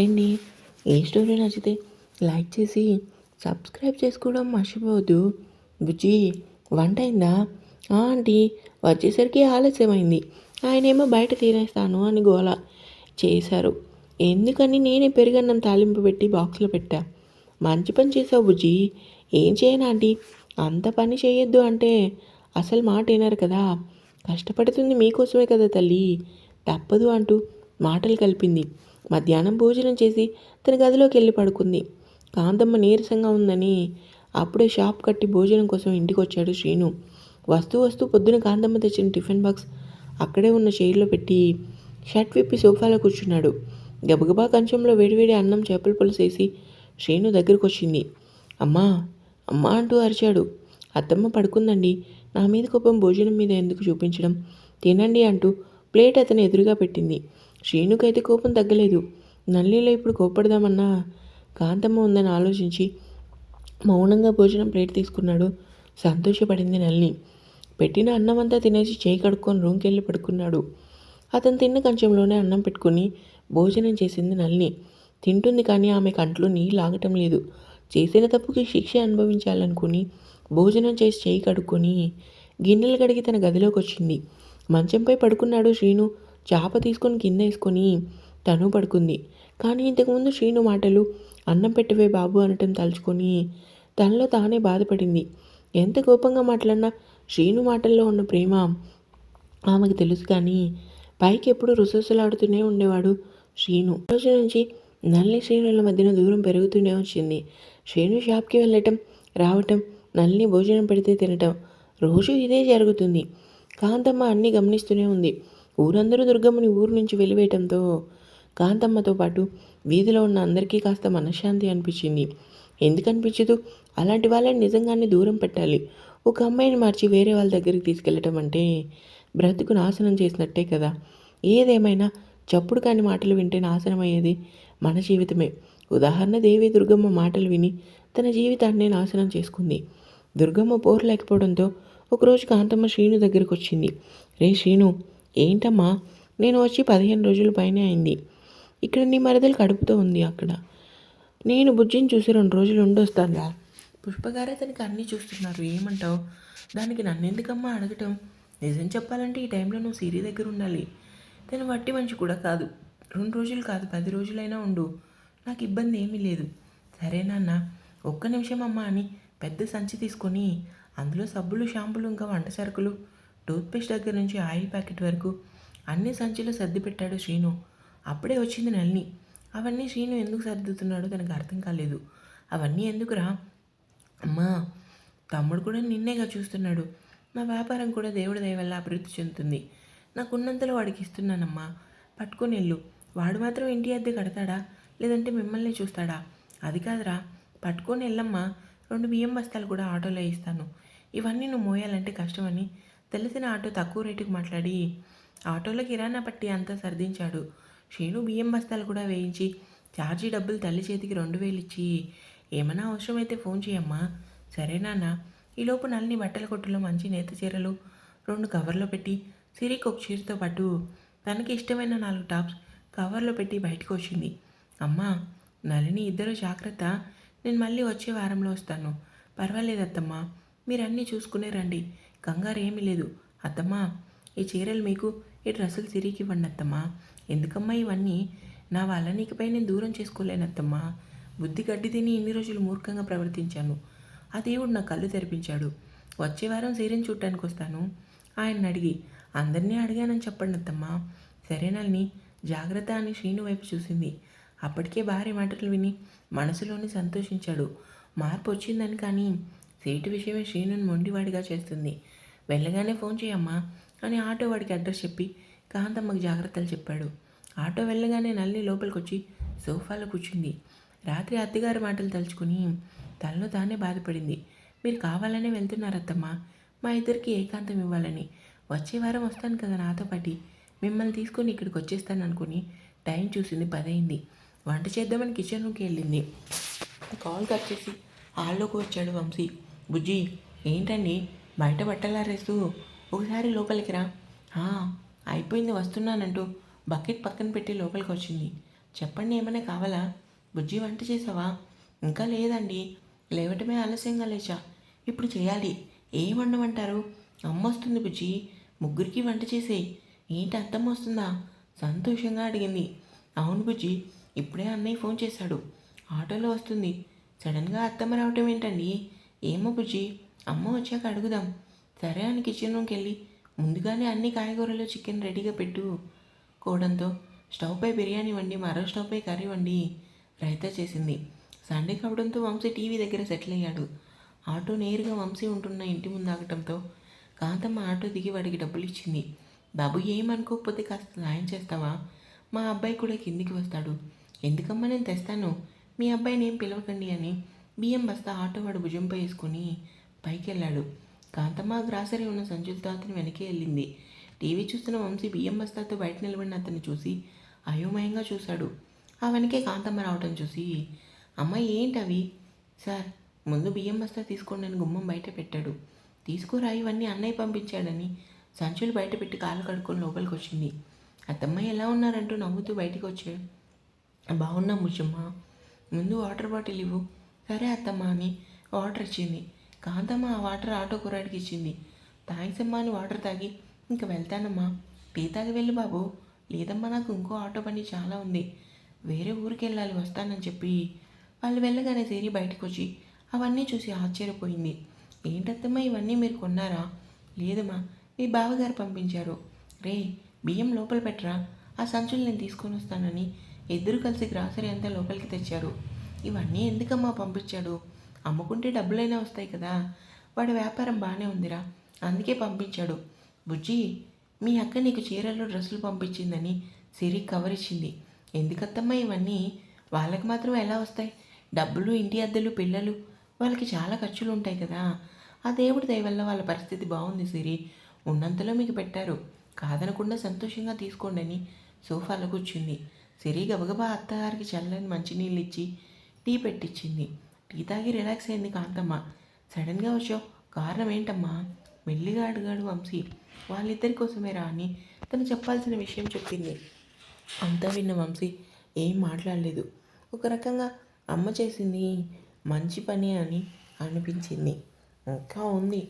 అండి ఏ స్టోరీ నచ్చితే లైక్ చేసి సబ్స్క్రైబ్ చేసుకోవడం మర్చిపోవద్దు. బుజ్జి వంట అయిందా? ఆంటీ వచ్చేసరికి ఆలస్యమైంది. ఆయనేమో బయట తినేస్తాను అని గోల చేశారు. ఎందుకని నేనే పెరుగన్నం తాలింపు పెట్టి బాక్స్లో పెట్టా. మంచి పని చేసావు బుజ్జి. ఏం చేయను ఆంటీ? అంత పని చేయొద్దు అంటే అసలు మాట వినరు కదా. కష్టపడుతుంది మీకోసమే కదా తల్లి. తప్పదు అంటూ మాటలు కలిపింది. మధ్యాహ్నం భోజనం చేసి తన గదిలోకి వెళ్ళి పడుకుంది. కాంతమ్మ నీరసంగా ఉందని అప్పుడే షాప్ కట్టి భోజనం కోసం ఇంటికి వచ్చాడు శ్రీను. వస్తూ వస్తూ పొద్దున కాంతమ్మ తెచ్చిన టిఫిన్ బాక్స్ అక్కడే ఉన్న చైర్లో పెట్టి షర్ట్ విప్పి సోఫాలో కూర్చున్నాడు. గబగబా కంచంలో వేడివేడి అన్నం చేపల పులుసు వేసి శ్రీను దగ్గరకు వచ్చింది అమ్మా అమ్మా అంటూ అరిచాడు. అత్తమ్మ పడుకుందండి నా మీద కోపం భోజనం మీద ఎందుకు చూపించడం? తినండి అంటూ ప్లేట్ అతని ఎదురుగా పెట్టింది. శ్రీనుకైతే కోపం తగ్గలేదు. నల్లిలో ఇప్పుడు కోపడదామన్నా కాంతమ్మ ఉందని ఆలోచించి మౌనంగా భోజనం ప్లేట్ తీసుకున్నాడు. సంతోషపడింది నల్లి. పెట్టిన అన్నం అంతా తినేసి చేయి కడుక్కొని రూమ్కి వెళ్ళి పడుకున్నాడు. అతను తిన్న కంచంలోనే అన్నం పెట్టుకుని భోజనం చేసింది నల్లి. తింటుంది కానీ ఆమె కంట్లో నీళ్ళు ఆగటం లేదు. చేసిన తప్పుకి శిక్ష అనుభవించాలనుకుని భోజనం చేసి చేయి కడుక్కొని గిన్నెలు కడిగి తన గదిలోకి వచ్చింది మంచంపై పడుకున్నాడు శ్రీను. చేప తీసుకొని కింద వేసుకొని తను పడుకుంది. కానీ ఇంతకుముందు శ్రీను మాటలు అన్నం పెట్టవే బాబు అనటం తలుచుకొని తనలో తానే బాధపడింది. ఎంత కోపంగా మాట్లాడినా శ్రీను మాటల్లో ఉన్న ప్రేమ ఆమెకు తెలుసు కానీ పైకి ఎప్పుడు రుసరుసలాడుతూనే ఉండేవాడు శ్రీను. రోజు నుంచి నల్లి శ్రీనుల మధ్యన దూరం పెరుగుతూనే వచ్చింది. శ్రీను షాప్కి వెళ్ళటం రావటం నల్లిని భోజనం పెడితే తినటం రోజు ఇదే జరుగుతుంది. కాంతమ్మ అన్నీ గమనిస్తూనే ఉంది. ఊరందరూ దుర్గమ్మని ఊరు నుంచి వెలివేయటంతో కాంతమ్మతో పాటు వీధిలో ఉన్న అందరికీ కాస్త మనశ్శాంతి అనిపించింది. ఎందుకు అనిపించదు అలాంటి వాళ్ళని నిజంగానే దూరం పెట్టాలి. ఒక అమ్మాయిని మార్చి వేరే వాళ్ళ దగ్గరికి తీసుకెళ్ళటం అంటే బ్రతుకు నాశనం చేసినట్టే కదా. ఏదేమైనా చప్పుడు కాని మాటలు వింటే నాశనం అయ్యేది మన జీవితమే. ఉదాహరణ దేవి దుర్గమ్మ మాటలు విని తన జీవితాన్ని నాశనం చేసుకుంది. దుర్గమ్మ పోరు లేకపోవడంతో ఒకరోజు కాంతమ్మ శ్రీను దగ్గరకు వచ్చింది రే శ్రీను ఏంటమ్మా నేను వచ్చి పదిహేను రోజుల పైనే అయింది. ఇక్కడ నీ మరదలు కడుపుతో ఉంది అక్కడ. నేను బుజ్జిని చూసి రెండు రోజులు ఉండొస్తానురా పుష్పగారే తనకి అన్నీ చూస్తున్నారు ఏమంటావు? దానికి నన్నెందుకమ్మా అడగటం? నిజం చెప్పాలంటే ఈ టైంలో నువ్వు సిరి దగ్గర ఉండాలి. తను వట్టి మంచి కూడా కాదు. రెండు రోజులు కాదు పది రోజులైనా ఉండు. నాకు ఇబ్బంది ఏమీ లేదు. సరే నాన్న ఒక్క నిమిషం అమ్మా అని పెద్ద సంచి తీసుకొని అందులో సబ్బులు షాంపులు ఇంకా వంట సరుకులు టూత్పేస్ట్ దగ్గర నుంచి ఆయిల్ ప్యాకెట్ వరకు అన్ని సంచిలో సర్ది పెట్టాడు శ్రీను. అప్పుడే వచ్చింది నల్ని అవన్నీ శ్రీను ఎందుకు సర్దుతున్నాడో తనకు అర్థం కాలేదు. అవన్నీ ఎందుకురా? అమ్మా తమ్ముడు కూడా నిన్నేగా చూస్తున్నాడు. నా వ్యాపారం కూడా దేవుడి దయ వల్ల అభివృద్ధి చెందుతుంది. నాకున్నంతలో వాడికి ఇస్తున్నానమ్మా. పట్టుకొని వెళ్ళు. వాడు మాత్రం ఇంటి అద్దె కడతాడా? లేదంటే మిమ్మల్ని చూస్తాడా? అది కాదురా. పట్టుకొని వెళ్ళమ్మా. రెండు బియ్యం బస్తాలు కూడా ఆటోలో ఇస్తాను. ఇవన్నీ నువ్వు మోయాలంటే కష్టమని తెలిసిన ఆటో తక్కువ రేటుకి మాట్లాడి ఆటోలో కిరాణా పట్టి అంతా సర్దించాడు. శ్రీను బియ్యం బస్తాలు కూడా వేయించి ఛార్జీ డబ్బులు తల్లి చేతికి రెండు వేలు ఇచ్చి ఏమైనా అవసరమైతే ఫోన్ చేయమ్మా. సరే నాన్న. ఈలోపు నల్ని బట్టల కొట్టులో మంచి నేత చీరలు రెండు కవర్లో పెట్టి సిరికి ఒక చీరతో పాటు తనకి ఇష్టమైన నాలుగు టాప్స్ కవర్లో పెట్టి బయటకు వచ్చింది. అమ్మా నలిని ఇద్దరు జాగ్రత్త. నేను మళ్ళీ వచ్చే వారంలో వస్తాను. పర్వాలేదత్తమ్మా. మీరన్నీ చూసుకునే రండి. కంగారు ఏమీ లేదు. అత్తమ్మా ఈ చీరలు మీకు ఈ డ్రెస్సులు తిరిగి ఇవ్వండి అత్తమ్మా. ఎందుకమ్మా ఇవన్నీ? నా వల్ల నీకుపై నేను దూరం చేసుకోలేను అత్తమ్మా. బుద్ధి గడ్డి తిని ఇన్ని రోజులు మూర్ఖంగా ప్రవర్తించాను. ఆ దేవుడు నా కళ్ళు తెరిపించాడు. వచ్చే వారం సీరియన్ చూడటానికి వస్తాను. ఆయన అడిగి అందరినీ అడిగానని చెప్పండి అత్తమ్మా. సరేనల్ని జాగ్రత్త అని శ్రీను వైపు చూసింది. అప్పటికే భార్య మాటలు విని మనసులోని సంతోషించాడు. మార్పు వచ్చిందని కానీ సీటు విషయమే శ్రీనుని మొండివాడిగా చేస్తుంది. వెళ్ళగానే ఫోన్ చేయమ్మా అని ఆటో వాడికి అడ్రస్ చెప్పి కాంతమ్మకి జాగ్రత్తలు చెప్పాడు. ఆటో వెళ్ళగానే నల్లి లోపలికి వచ్చి సోఫాలో కూర్చుంది. రాత్రి అత్తగారి మాటలు తలుచుకుని తనలో తానే బాధపడింది. మీరు కావాలనే వెళ్తున్నారత్తమ్మా. మా ఇద్దరికి ఏకాంతం ఇవ్వాలని. వచ్చే వారం వస్తాను కదా నాతో పాటి. మిమ్మల్ని తీసుకొని ఇక్కడికి వచ్చేస్తాను అనుకుని టైం చూసింది పదైంది. వంట చేద్దామని కిచెన్ రూమ్కి వెళ్ళింది. కాల్ కట్ చేసి హాల్లోకి వచ్చాడు వంశీ. బుజ్జి ఏంటండి? బయట బట్టలారేస్తూ ఒకసారి లోపలికి రా. "ఆ, అయిపోయింది వస్తున్నానంటూ బకెట్ పక్కన పెట్టి లోపలికి వచ్చింది చెప్పండి ఏమైనా కావాలా? బుజ్జి వంట చేసావా? ఇంకా లేదండి. లేవటమే ఆలస్యంగా లేచా. ఇప్పుడు చేయాలి. ఏం వండమంటారు? అమ్మ వస్తుంది బుజ్జి. ముగ్గురికి వంట చేసేయి. ఏంటి అర్థం వస్తుందా? సంతోషంగా అడిగింది. అవును బుజ్జి ఇప్పుడే అన్నయ్య ఫోన్ చేశాడు. ఆటోలో వస్తుంది. సడన్గా అత్తమ్మ రావటం ఏంటండి? ఏమో బుజ్జి అమ్మ వచ్చాక అడుగుదాం. సరే అని కిచెన్ రూమ్కి వెళ్ళి ముందుగానే అన్ని కాయగూరలు చికెన్ రెడీగా పెట్టు కోడంతో స్టవ్పై బిర్యానీ వండి మరో స్టవ్పై కర్రీ వండి రైతా చేసింది. సండే కావడంతో వంశీ టీవీ దగ్గర సెటిల్ అయ్యాడు. ఆటో నేరుగా వంశీ ఉంటున్న ఇంటి ముందు ఆగటంతో కాంతమ్మ ఆటో దిగి వాడికి డబ్బులు ఇచ్చింది. బాబు ఏమనుకోకపోతే కాస్త సాయం చేస్తావా? మా అబ్బాయి కూడా కిందికి వస్తాడు. ఎందుకమ్మా నేను తెస్తాను? మీ అబ్బాయిని ఏం పిలవకండి అని బియ్యం బస్తా ఆటోవాడు భుజంపై వేసుకొని పైకి వెళ్ళాడు కాంతమ్మ గ్రాసరీ ఉన్న సంచులతో అతను వెనకే వెళ్ళింది. టీవీ చూస్తున్న వంశీ బియ్యం బస్తాతో బయట నిలబడిన అతన్ని చూసి అయోమయంగా చూశాడు. ఆ వెనకే కాంతమ్మ రావటం చూసి అమ్మ ఏంటవి సార్ ముందు బియ్యం బస్తా తీసుకోండి అని గుమ్మం బయట పెట్టాడు. తీసుకురా ఇవన్నీ అన్నయ్య పంపించాడని సంచులు బయట పెట్టి కాలు కడుక్కొని లోపలికి వచ్చింది. అత్తమ్మ ఎలా ఉన్నారంటూ నవ్వుతూ బయటికి వచ్చాడు బాగున్నా ముచ్చమ్మ ముందు వాటర్ బాటిల్ ఇవ్వు. సరే అత్తమ్మ అని వాటర్ ఇచ్చింది. కాంతమ్మ ఆ వాటర్ ఆటో కుర్రాడికి ఇచ్చింది. థ్యాంక్స్ అమ్మా అని వాటర్ తాగి ఇంక వెళ్తానమ్మా. టీ తాగి వెళ్ళి బాబు. లేదమ్మా నాకు ఇంకో ఆటో పని చాలా ఉంది. వేరే ఊరికి వెళ్ళాలి వస్తానని చెప్పి. వాళ్ళు వెళ్ళగానే సిరి బయటకు వచ్చి అవన్నీ చూసి ఆశ్చర్యపోయింది. ఏంటత్తమ్మా ఇవన్నీ మీరు కొన్నారా? లేదమ్మా మీ బావగారు పంపించారు. రే బియ్యం లోపల పెట్టరా? ఆ సంచులు నేను తీసుకొని వస్తానని. ఇద్దరు కలిసి గ్రాసరీ అంతా లోపలికి తెచ్చారు. ఇవన్నీ ఎందుకమ్మా పంపించాడు? అమ్ముకుంటే డబ్బులైనా వస్తాయి కదా. వాడి వ్యాపారం బాగానే ఉందిరా. అందుకే పంపించాడు. బుజ్జి మీ అక్క నీకు చీరలు డ్రెస్సులు పంపించిందని సిరి కవర్ ఇచ్చింది ఎందుకత్తమ్మా ఇవన్నీ? వాళ్ళకి మాత్రం ఎలా వస్తాయి? డబ్బులు ఇంటి అద్దెలు పిల్లలు వాళ్ళకి చాలా ఖర్చులు ఉంటాయి కదా. ఆ దేవుడి దయవల్ల వాళ్ళ పరిస్థితి బాగుంది సిరి. ఉన్నంతలో మీకు పెట్టారు. కాదనకుండా సంతోషంగా తీసుకోండి అని సోఫాలో కూర్చుంది. సిరి గబగబా అత్తగారికి చల్లని మంచినీళ్ళు ఇచ్చి టీ పెట్టించింది టీ తాగి రిలాక్స్ అయింది కాంతమ్మ. సడన్గా వచ్చావు. కారణం ఏంటమ్మా? మెల్లిగా అడిగాడు వంశీ. వాళ్ళిద్దరి కోసమే రా అని తను చెప్పాల్సిన విషయం చెప్పింది. అంతా విన్న వంశీ ఏం మాట్లాడలేదు. ఒక రకంగా అమ్మ చేసింది మంచి పని అని అనిపించింది. ఇంకా ఉంది.